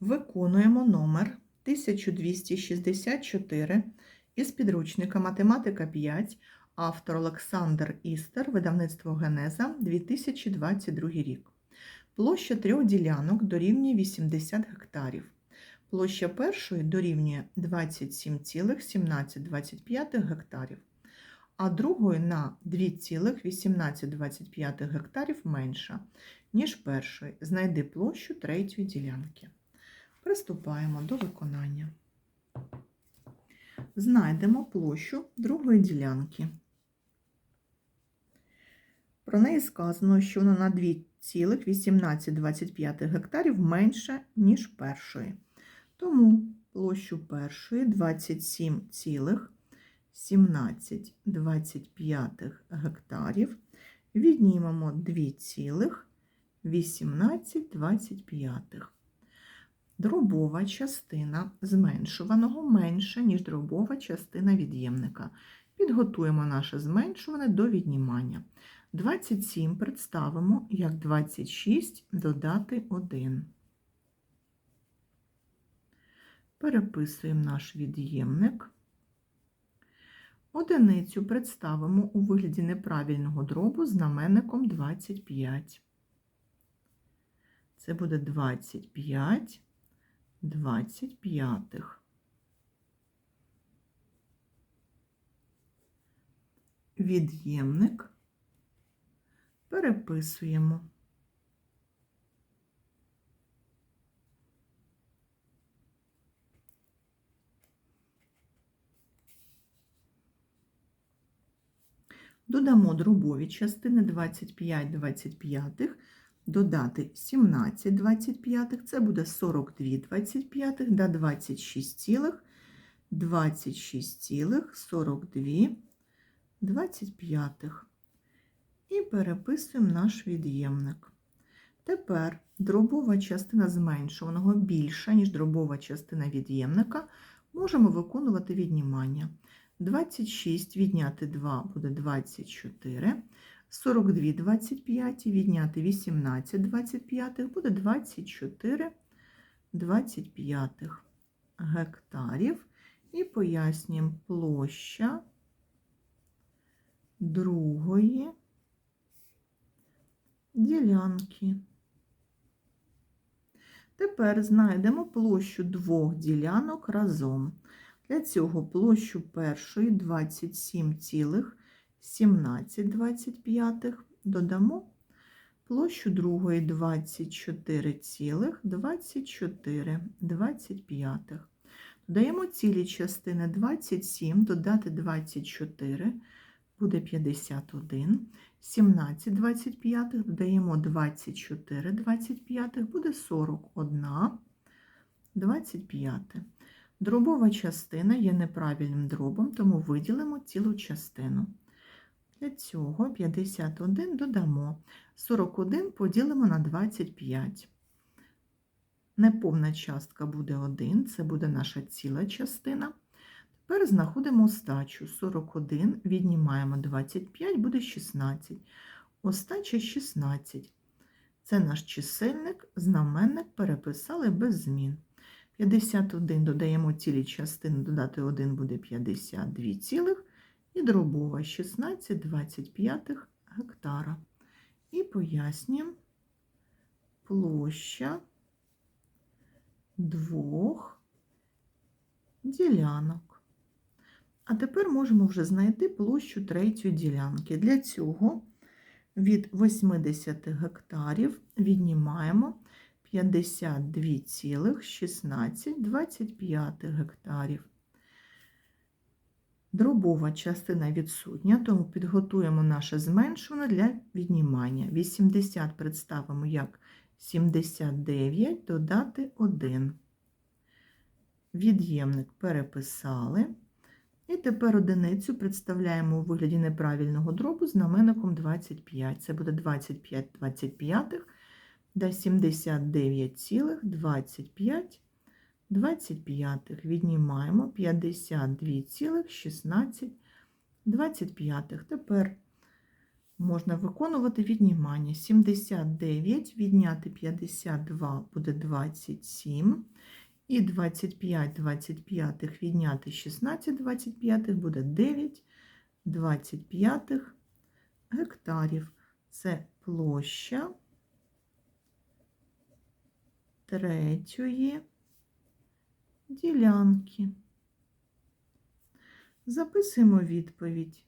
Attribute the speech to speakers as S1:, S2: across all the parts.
S1: Виконуємо номер 1264 із підручника Математика 5, автор Олександр Істер, видавництво Генеза, 2022 рік. Площа трьох ділянок дорівнює 80 гектарів. Площа першої дорівнює 27,1725 гектарів, а другої на 2,1825 гектарів менша, ніж першої. Знайди площу третьої ділянки. Приступаємо до виконання. Знайдемо площу другої ділянки. Про неї сказано, що вона на 2,1825 гектарів менша, ніж першої. Тому площу першої 27,1725 гектарів віднімемо 2,1825. Дробова частина зменшуваного менша, ніж дробова частина від'ємника. Підготуємо наше зменшуване до віднімання. 27 представимо як 26 додати 1. Переписуємо наш від'ємник. Одиницю представимо у вигляді неправильного дробу знаменником 25. Це буде 25 25. Від'ємник переписуємо. Додамо дробові частини 25 25, додати 17 25, це буде 42 25, да 26 цілих, 26 цілих, 42 25. І переписуємо наш від'ємник. Тепер дробова частина зменшуваного більша, ніж дробова частина від'ємника, можемо виконувати віднімання. 26 відняти 2 буде 24. 42 25 відняти 18 25 буде 24 25 гектарів. І пояснюємо площа другої ділянки. Тепер знайдемо площу двох ділянок разом. Для цього площу першої 27,1725 додамо площу другої 24,2425. Додаємо цілі частини 27, додати 24, буде 51. 17 25, додаємо 24 25, буде 41 25. Дробова частина є неправильним дробом, тому виділимо цілу частину. Для цього 51 додамо, 41 поділимо на 25. Неповна частка буде 1, це буде наша ціла частина. Тепер знаходимо остачу. 41, віднімаємо 25, буде 16. Остача 16. Це наш чисельник, знаменник переписали без змін. 51 додаємо цілі частини, додати 1 буде 52 цілих, і дробова 16 25 гектара. І пояснюємо площа двох ділянок. А тепер можемо вже знайти площу третьої ділянки. Для цього від 80 гектарів віднімаємо 52,1625 гектарів. Дробова частина відсутня, тому підготуємо наше зменшуване для віднімання. 80 представимо як 79 додати 1. Від'ємник переписали. І тепер одиницю представляємо у вигляді неправильного дробу знаменником 25. Це буде 25 25 до 79,25 25. Віднімаємо 52,16 25. Тепер можна виконувати віднімання. 79 відняти 52 буде 27. І 25 25 відняти 16 25 буде 9 25 гектарів. Це площа третьої ділянки. Записуємо відповідь.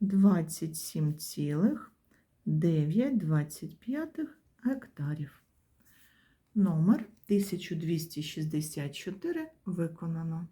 S1: Двадцять сім цілих дев'ять двадцять п'ятих гектарів. Номер 1264 виконано.